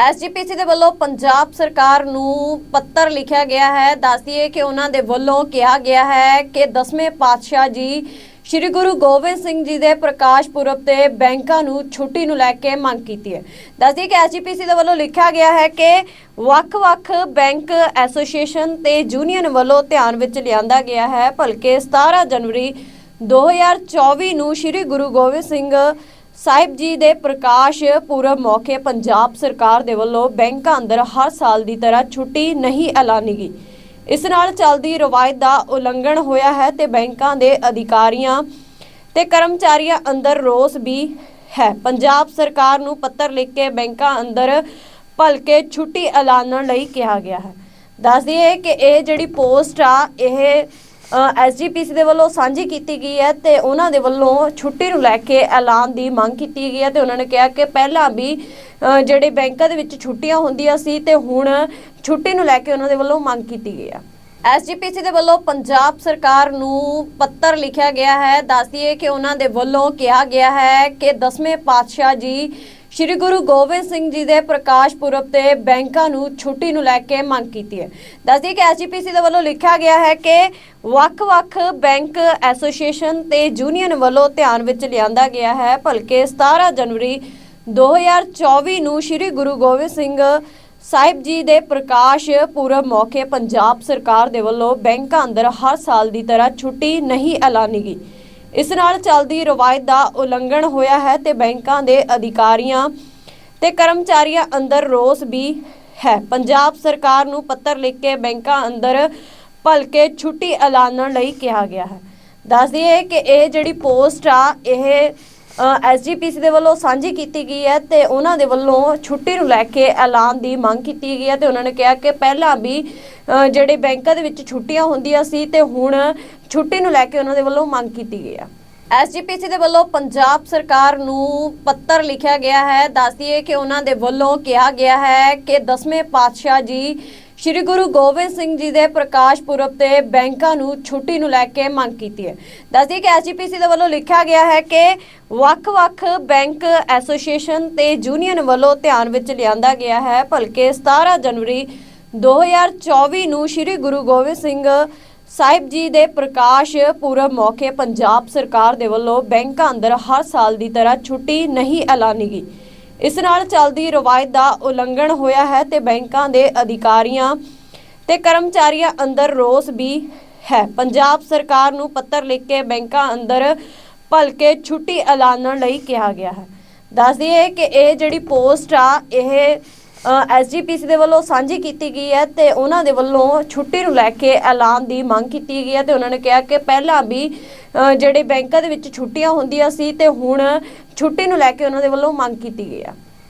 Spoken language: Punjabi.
ਐਸਜੀਪੀਸੀ ਦੇ ਵੱਲੋਂ ਪੰਜਾਬ ਸਰਕਾਰ ਨੂੰ ਪੱਤਰ ਲਿਖਿਆ ਗਿਆ ਹੈ। ਦੱਸਦੀਏ ਕਿ ਉਹਨਾਂ ਦੇ ਵੱਲੋਂ ਕਿਹਾ ਗਿਆ ਹੈ ਕਿ ਦਸਵੇਂ ਪਾਤਸ਼ਾਹ ਜੀ, ਸ਼੍ਰੀ ਗੁਰੂ ਗੋਬਿੰਦ ਸਿੰਘ ਜੀ ਦੇ ਪ੍ਰਕਾਸ਼ ਪੁਰਬ ਤੇ ਬੈਂਕਾਂ ਨੂੰ ਛੁੱਟੀ ਨੂੰ ਲੈ ਕੇ ਮੰਗ ਕੀਤੀ ਹੈ। ਦੱਸਦੀਏ ਕਿ ਐਸਜੀਪੀਸੀ ਦੇ ਵੱਲੋਂ ਲਿਖਿਆ ਗਿਆ ਹੈ ਕਿ ਵੱਖ-ਵੱਖ ਬੈਂਕ ਐਸੋਸੀਏਸ਼ਨ ਤੇ ਯੂਨੀਅਨ ਵੱਲੋਂ ਧਿਆਨ ਵਿੱਚ ਲਿਆਂਦਾ ਗਿਆ ਹੈ, ਭਲਕੇ 17 ਜਨਵਰੀ 2024 ਨੂੰ ਸ਼੍ਰੀ ਗੁਰੂ ਗੋਬਿੰਦ ਸਿੰਘ ਸਾਹਿਬ ਜੀ ਦੇ ਪ੍ਰਕਾਸ਼ ਪੁਰਬ ਮੌਕੇ ਪੰਜਾਬ ਸਰਕਾਰ ਦੇ ਵੱਲੋਂ ਬੈਂਕਾਂ ਅੰਦਰ ਹਰ ਸਾਲ ਦੀ ਤਰ੍ਹਾਂ ਛੁੱਟੀ ਨਹੀਂ ਐਲਾਨੀ ਗਈ। ਇਸ ਨਾਲ ਚੱਲਦੀ ਰਵਾਇਤ ਦਾ ਉਲੰਘਣ ਹੋਇਆ ਹੈ ਤੇ ਬੈਂਕਾਂ ਦੇ ਅਧਿਕਾਰੀਆਂ ਤੇ ਕਰਮਚਾਰੀਆਂ ਅੰਦਰ ਰੋਸ ਵੀ ਹੈ। ਪੰਜਾਬ ਸਰਕਾਰ ਨੂੰ ਪੱਤਰ ਲਿਖ ਕੇ ਬੈਂਕਾਂ ਅੰਦਰ ਭਲਕੇ ਛੁੱਟੀ ਐਲਾਨਣ ਲਈ ਕਿਹਾ ਗਿਆ ਹੈ। ਦੱਸ ਦਈਏ ਕਿ ਇਹ ਜਿਹੜੀ ਪੋਸਟ ਆ, ਇਹ ਐਸਜੀਪੀਸੀ ਦੇ ਵੱਲੋਂ ਸਾਂਝੀ ਕੀਤੀ ਗਈ ਹੈ ਤੇ ਉਹਨਾਂ ਦੇ ਵੱਲੋਂ ਛੁੱਟੀ ਨੂੰ ਲੈ ਕੇ ਐਲਾਨ ਦੀ ਮੰਗ ਕੀਤੀ ਗਈ ਹੈ ਤੇ ਉਹਨਾਂ ਨੇ ਕਿਹਾ ਕਿ ਪਹਿਲਾਂ ਵੀ ਅ, ਜਿਹੜੇ ਬੈਂਕਾਂ ਦੇ ਵਿੱਚ ਛੁੱਟੀਆਂ ਹੁੰਦੀਆਂ ਸੀ ਤੇ ਹੁਣ ਛੁੱਟੀ ਨੂੰ ਲੈ ਕੇ ਉਹਨਾਂ ਦੇ ਵੱਲੋਂ ਮੰਗ ਕੀਤੀ ਗਈ ਹੈ। ਐਸਜੀਪੀਸੀ ਦੇ ਵੱਲੋਂ ਪੰਜਾਬ ਸਰਕਾਰ ਨੂੰ ਪੱਤਰ ਲਿਖਿਆ ਗਿਆ ਹੈ। ਦੱਸਦੀਏ ਕਿ ਉਹਨਾਂ ਦੇ ਵੱਲੋਂ ਕਿਹਾ ਗਿਆ ਹੈ ਕਿ ਦਸਵੇਂ ਪਾਤਸ਼ਾਹ ਜੀ, ਸ਼੍ਰੀ ਗੁਰੂ ਗੋਬਿੰਦ ਸਿੰਘ ਜੀ ਦੇ ਪ੍ਰਕਾਸ਼ ਪੁਰਬ ਤੇ ਬੈਂਕਾਂ ਨੂੰ ਛੁੱਟੀ ਨੂੰ ਲੈ ਕੇ ਮੰਗ ਕੀਤੀ ਹੈ। ਦੱਸਦੀਏ ਕਿ ਐਸਜੀਪੀਸੀ ਦੇ ਵੱਲੋਂ ਲਿਖਿਆ ਗਿਆ ਹੈ ਕਿ ਵੱਖ-ਵੱਖ ਬੈਂਕ ਐਸੋਸੀਏਸ਼ਨ ਤੇ ਯੂਨੀਅਨ ਵੱਲੋਂ ਧਿਆਨ ਵਿੱਚ ਲਿਆਂਦਾ ਗਿਆ ਹੈ, ਭਲਕੇ 17 ਜਨਵਰੀ 2024 ਨੂੰ ਸ਼੍ਰੀ ਗੁਰੂ ਗੋਬਿੰਦ ਸਿੰਘ ਸਾਹਿਬ ਜੀ ਦੇ ਪ੍ਰਕਾਸ਼ ਪੁਰਬ ਮੌਕੇ ਪੰਜਾਬ ਸਰਕਾਰ ਦੇ ਵੱਲੋਂ ਬੈਂਕਾਂ ਅੰਦਰ ਹਰ ਸਾਲ ਦੀ ਤਰ੍ਹਾਂ ਛੁੱਟੀ ਨਹੀਂ ਐਲਾਨੀ ਗਈ। ਇਸ ਨਾਲ ਚੱਲਦੀ ਰਵਾਇਤ ਦਾ ਉਲੰਘਣ ਹੋਇਆ ਹੈ ਤੇ ਬੈਂਕਾਂ ਦੇ ਅਧਿਕਾਰੀਆਂ ਤੇ ਕਰਮਚਾਰੀਆਂ ਅੰਦਰ ਰੋਸ ਵੀ ਹੈ। ਪੰਜਾਬ ਸਰਕਾਰ ਨੂੰ ਪੱਤਰ ਲਿਖ ਕੇ ਬੈਂਕਾਂ ਅੰਦਰ ਭਲਕੇ ਛੁੱਟੀ ਐਲਾਨਣ ਲਈ ਕਿਹਾ ਗਿਆ ਹੈ। ਦੱਸ ਦਈਏ ਕਿ ਇਹ ਜਿਹੜੀ ਪੋਸਟ ਆ, ਇਹ ਐਸਜੀਪੀਸੀ ਦੇ ਵੱਲੋਂ ਸਾਂਝੀ ਕੀਤੀ ਗਈ ਹੈ ਤੇ ਉਹਨਾਂ ਦੇ ਵੱਲੋਂ ਛੁੱਟੀ ਨੂੰ ਲੈ ਕੇ ਐਲਾਨ ਦੀ ਮੰਗ ਕੀਤੀ ਗਈ ਹੈ ਤੇ ਉਹਨਾਂ ਨੇ ਕਿਹਾ ਕਿ ਪਹਿਲਾਂ ਵੀ ਜਿਹੜੇ ਬੈਂਕਾਂ ਦੇ ਵਿੱਚ ਛੁੱਟੀਆਂ ਹੁੰਦੀਆਂ ਸੀ ਤੇ ਹੁਣ ਛੁੱਟੀ ਨੂੰ ਲੈ ਕੇ ਉਹਨਾਂ ਦੇ ਵੱਲੋਂ ਮੰਗ ਕੀਤੀ ਗਈ ਹੈ। ਐਸਜੀਪੀਸੀ ਦੇ ਵੱਲੋਂ ਪੰਜਾਬ ਸਰਕਾਰ ਨੂੰ ਪੱਤਰ ਲਿਖਿਆ ਗਿਆ ਹੈ। ਦੱਸਦੀਏ ਕਿ ਉਹਨਾਂ ਦੇ ਵੱਲੋਂ ਕਿਹਾ ਗਿਆ ਹੈ ਕਿ ਦਸਵੇਂ ਪਾਤਸ਼ਾਹ ਜੀ ਸ਼੍ਰੀ ਗੁਰੂ ਗੋਬਿੰਦ ਸਿੰਘ ਜੀ ਦੇ ਪ੍ਰਕਾਸ਼ ਪੁਰਬ ਤੇ ਬੈਂਕਾਂ ਨੂੰ ਛੁੱਟੀ ਨੂੰ ਲੈ ਕੇ ਮੰਗ ਕੀਤੀ ਹੈ। ਦੱਸਦੀ ਕਿ ਐਸਜੀਪੀਸੀ ਦੇ ਵੱਲੋਂ ਲਿਖਿਆ ਗਿਆ ਹੈ ਕਿ ਵੱਖ-ਵੱਖ ਬੈਂਕ ਐਸੋਸੀਏਸ਼ਨ ਤੇ ਯੂਨੀਅਨ ਵੱਲੋਂ ਧਿਆਨ ਵਿੱਚ ਲਿਆਂਦਾ ਗਿਆ ਹੈ, ਭਲਕੇ 17 ਜਨਵਰੀ 2024 ਨੂੰ ਸ਼੍ਰੀ ਗੁਰੂ ਗੋਬਿੰਦ ਸਿੰਘ ਸਾਹਿਬ ਜੀ ਦੇ ਪ੍ਰਕਾਸ਼ ਪੁਰਬ ਮੌਕੇ ਪੰਜਾਬ ਸਰਕਾਰ ਦੇ ਵੱਲੋਂ ਬੈਂਕਾਂ ਅੰਦਰ ਹਰ ਸਾਲ ਦੀ ਤਰ੍ਹਾਂ ਛੁੱਟੀ ਨਹੀਂ ਐਲਾਨੀ ਗਈ। ਇਸ ਨਾਲ ਚੱਲਦੀ ਰਵਾਇਤ ਦਾ ਉਲੰਘਣ ਹੋਇਆ ਹੈ ਤੇ ਬੈਂਕਾਂ ਦੇ ਅਧਿਕਾਰੀਆਂ ਤੇ ਕਰਮਚਾਰੀਆਂ ਅੰਦਰ ਰੋਸ ਵੀ ਹੈ। ਪੰਜਾਬ ਸਰਕਾਰ ਨੂੰ ਪੱਤਰ ਲਿਖ ਕੇ ਬੈਂਕਾਂ ਅੰਦਰ ਭਲਕੇ ਛੁੱਟੀ ਐਲਾਨਣ ਲਈ ਕਿਹਾ ਗਿਆ ਹੈ। ਦੱਸ ਦਈਏ ਕਿ ਇਹ ਜਿਹੜੀ ਪੋਸਟ ਆ, ਇਹ ਐਸਜੀਪੀਸੀ ਦੇ ਵੱਲੋਂ ਸਾਂਝੀ ਕੀਤੀ ਗਈ ਹੈ ਤੇ ਉਹਨਾਂ ਦੇ ਵੱਲੋਂ ਛੁੱਟੀ ਨੂੰ ਲੈ ਕੇ ਐਲਾਨ ਦੀ ਮੰਗ ਕੀਤੀ ਗਈ ਹੈ ਤੇ ਉਹਨਾਂ ਨੇ ਕਿਹਾ ਕਿ ਪਹਿਲਾਂ ਵੀ ਜਿਹੜੇ ਬੈਂਕਾਂ ਦੇ ਵਿੱਚ ਛੁੱਟੀਆਂ ਹੁੰਦੀਆਂ ਸੀ ਤੇ ਹੁਣ ਛੁੱਟੀ ਨੂੰ ਲੈ ਕੇ ਉਹਨਾਂ ਦੇ ਵੱਲੋਂ ਮੰਗ ਕੀਤੀ ਗਈ ਹੈ।